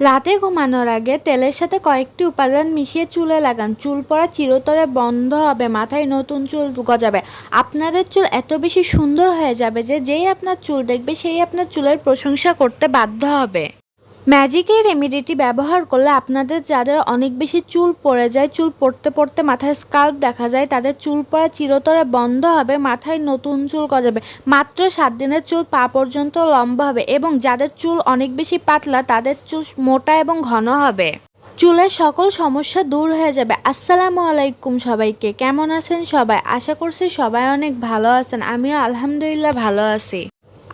রাতে ঘুমানোর আগে তেলের সাথে কয়েকটি উপাদান মিশিয়ে চুলে লাগান। চুল পড়া চিরতরে বন্ধ হবে, মাথায় নতুন চুল গজাবে। আপনাদের চুল এত বেশি সুন্দর হয়ে যাবে যে যেই আপনার চুল দেখবে, সেই আপনার চুলের প্রশংসা করতে বাধ্য হবে। ম্যাজিক এই রেমিডিটি ব্যবহার করলে আপনাদের যাদের অনেক বেশি চুল পড়ে যায়, চুল পড়তে পড়তে মাথায় স্কাল্প দেখা যায়, তাদের চুল পড়া চিরতরে বন্ধ হবে, মাথায় নতুন চুল গজাবে। মাত্র সাত দিনের চুল পা পর্যন্ত লম্বা হবে এবং যাদের চুল অনেক বেশি পাতলা, তাদের চুল মোটা এবং ঘন হবে। চুলের সকল সমস্যা দূর হয়ে যাবে। আসসালামু আলাইকুম সবাইকে। কেমন আছেন সবাই? আশা করছি সবাই অনেক ভালো আছেন। আমিও আলহামদুলিল্লাহ ভালো আছি।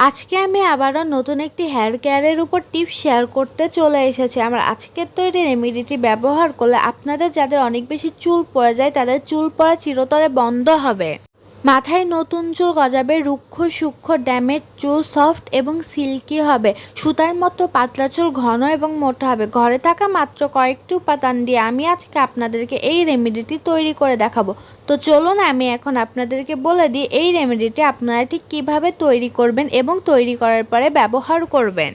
আজকে আমি আবারও নতুন একটি হেয়ার কেয়ারের উপর টিপ শেয়ার করতে চলে এসেছি। আমার আজকের তৈরি রেমিডিটি ব্যবহার করলে আপনাদের যাদের অনেক বেশি চুল পড়ে যায়, তাদের চুল পড়া চিরতরে বন্ধ হবে। মাথায় নতুন চুল গজাবে, রুক্ষ সূক্ষ্ম ড্যামেজ, চুল সফট এবং সিল্কি হবে। সুতার মতো পাতলা চুল ঘন এবং মোটা হবে। ঘরে থাকা মাত্র কয়েকটি উপাদান দিয়ে আমি আজকে আপনাদেরকে এই রেমেডিটি তৈরি করে দেখাবো। তো চলুন আমি এখন আপনাদেরকে বলে দিই, এই রেমেডিটি আপনারা ঠিক কীভাবে তৈরি করবেন এবং তৈরি করার পরে ব্যবহার করবেন।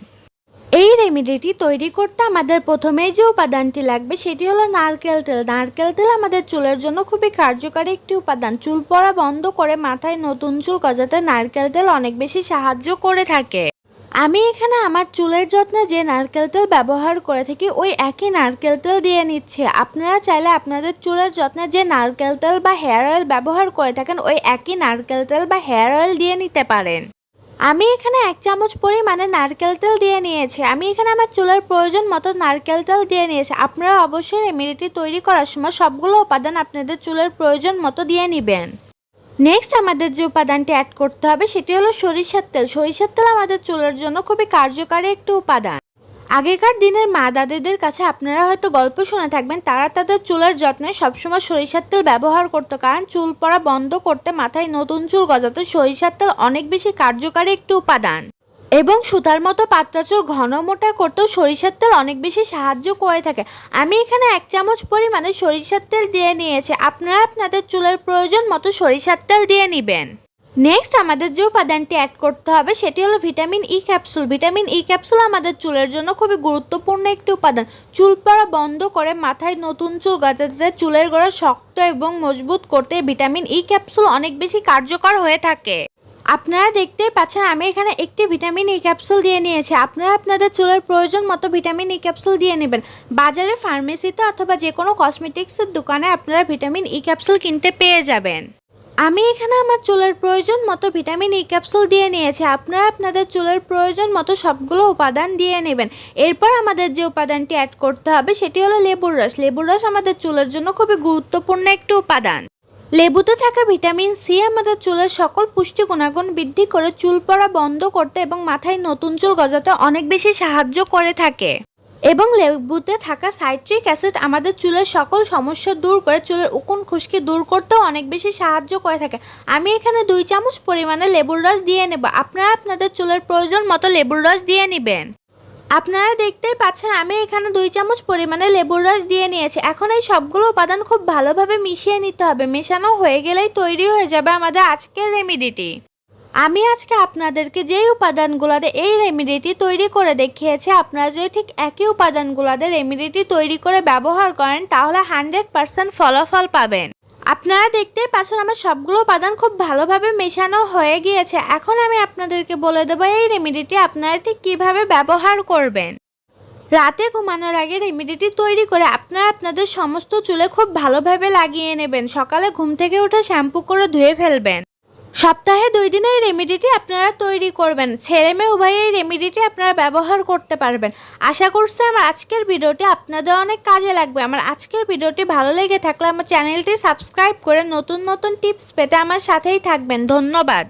এই রেমিডিটি তৈরি করতে আমাদের প্রথমেই যে উপাদানটি লাগবে সেটি হলো নারকেল তেল। নারকেল তেল আমাদের চুলের জন্য খুবই কার্যকারী একটি উপাদান। চুল পড়া বন্ধ করে মাথায় নতুন চুল গজাতে নারকেল তেল অনেক বেশি সাহায্য করে থাকে। আমি এখানে আমার চুলের যত্নে যে নারকেল তেল ব্যবহার করে থাকি, ওই একই নারকেল তেল দিয়ে নিচ্ছে। আপনারা চাইলে আপনাদের চুলের যত্নে যে নারকেল তেল বা হেয়ার অয়েল ব্যবহার করে থাকেন, ওই একই নারকেল তেল বা হেয়ার অয়েল দিয়ে নিতে পারেন। আমি এখানে এক চামচ পরিমাণে নারকেল তেল দিয়ে নিয়েছি। আমি এখানে আমার চুলের প্রয়োজন মতো নারকেল তেল দিয়ে নিয়েছি। আপনারা অবশ্যই রেমেডিটি তৈরি করার সময় সবগুলো উপাদান আপনাদের চুলের প্রয়োজন মতো দিয়ে নেবেন। নেক্সট আমাদের যে উপাদানটি অ্যাড করতে হবে সেটি হলো সরিষার তেল। সরিষার তেল আমাদের চুলের জন্য খুবই কার্যকারী একটি উপাদান। আগেকার দিনের মা দাদিদের কাছে আপনারা হয়তো গল্প শুনে থাকবেন, তারা তাদের চুলের যত্নে সবসময় সরিষার তেল ব্যবহার করতো, কারণ চুল পড়া বন্ধ করতে মাথায় নতুন চুল গজাতে সরিষার তেল অনেক বেশি কার্যকারী একটি উপাদান। এবং সুতার মতো পাতলা চুল ঘন মোটা করতেও সরিষার তেল অনেক বেশি সাহায্য করে থাকে। আমি এখানে এক চামচ পরিমাণে সরিষার তেল দিয়ে নিয়েছি। আপনারা আপনাদের চুলের প্রয়োজন মতো সরিষার তেল দিয়ে নেবেন। নেক্সট আমাদের যে উপাদানটি অ্যাড করতে হবে, সেটি হলো vitamin E capsule vitamin E capsule আমাদের চুলের জন্য খুবই গুরুত্বপূর্ণ একটি উপাদান। চুল পড়া বন্ধ করে মাথায় নতুন চুল গজাতে চুলের গোড়া শক্ত এবং মজবুত করতে ভিটামিন ই ক্যাপসুল অনেক বেশি কার্যকর হয়ে থাকে। আপনারা দেখতেই পাচ্ছেন, আমি এখানে একটি ভিটামিন ই ক্যাপসুল দিয়ে নিয়েছি। আপনারা আপনাদের চুলের প্রয়োজন মতো ভিটামিন ই ক্যাপসুল দিয়ে নেবেন। বাজারে ফার্মেসিতে অথবা যে কোনো কসমেটিক্সের দোকানে আপনারা ভিটামিন ই ক্যাপসুল কিনতে পেয়ে যাবেন। আমি এখানে আমার চুলের প্রয়োজন মতো ভিটামিন ই ক্যাপসুল দিয়ে নিয়েছি। আপনারা আপনাদের চুলের প্রয়োজন মতো সবগুলো উপাদান দিয়ে নেবেন। এরপর আমাদের যে উপাদানটি অ্যাড করতে হবে, সেটি হলো লেবুর রস। লেবুর রস আমাদের চুলের জন্য খুবই গুরুত্বপূর্ণ একটি উপাদান। লেবুতে থাকা ভিটামিন সি আমাদের চুলের সকল পুষ্টি গুণাগুণ বৃদ্ধি করে চুল পড়া বন্ধ করতে এবং মাথায় নতুন চুল গজাতে অনেক বেশি সাহায্য করে থাকে। এবং লেবুতে থাকা সাইট্রিক অ্যাসিড আমাদের চুলের সকল সমস্যা দূর করে, চুলের উকুন খুশকি দূর করতেও অনেক বেশি সাহায্য করে থাকে। আমি এখানে দুই চামচ পরিমাণে লেবুর রস দিয়ে নেব। আপনারা আপনাদের চুলের প্রয়োজন মতো লেবুর রস দিয়ে নেবেন। আপনারা দেখতেই পাচ্ছেন আমি এখানে দুই চামচ পরিমাণে লেবুর রস দিয়ে নিয়েছি। এখন এই সবগুলো উপাদান খুব ভালোভাবে মিশিয়ে নিতে হবে। মেশানো হয়ে গেলেই তৈরি হয়ে যাবে আমাদের আজকের রেমিডিটি। আমি আজকে আপনাদেরকে যেই উপাদানগুলোতে এই রেমিডিটি তৈরি করে দেখিয়েছি, আপনারা যদি ঠিক একই উপাদানগুলোতে রেমিডিটি তৈরি করে ব্যবহার করেন, তাহলে হান্ড্রেড পারসেন্ট ফলাফল পাবেন। আপনারা দেখতেই পাচ্ছেন আমার সবগুলো উপাদান খুব ভালোভাবে মেশানো হয়ে গিয়েছে। এখন আমি আপনাদেরকে বলে দেবো এই রেমিডিটি আপনারা ঠিক কীভাবে ব্যবহার করবেন। রাতে ঘুমানোর আগে রেমিডিটি তৈরি করে আপনারা আপনাদের সমস্ত চুলে খুব ভালোভাবে লাগিয়ে নেবেন। সকালে ঘুম থেকে উঠে শ্যাম্পু করে ধুয়ে ফেলবেন। সপ্তাহে দুই দিনে এই রেমিডিটি আপনারা তৈরি করবেন। ছেলে মেয়ে উভয় এই রেমিডিটি আপনারা ব্যবহার করতে পারবেন। আশা করছি আমার আজকের ভিডিওটি আপনাদের অনেক কাজে লাগবে। আমার আজকের ভিডিওটি ভালো লেগে থাকলে আমার চ্যানেলটি সাবস্ক্রাইব করে নতুন নতুন টিপস পেতে আমার সাথেই থাকবেন। ধন্যবাদ।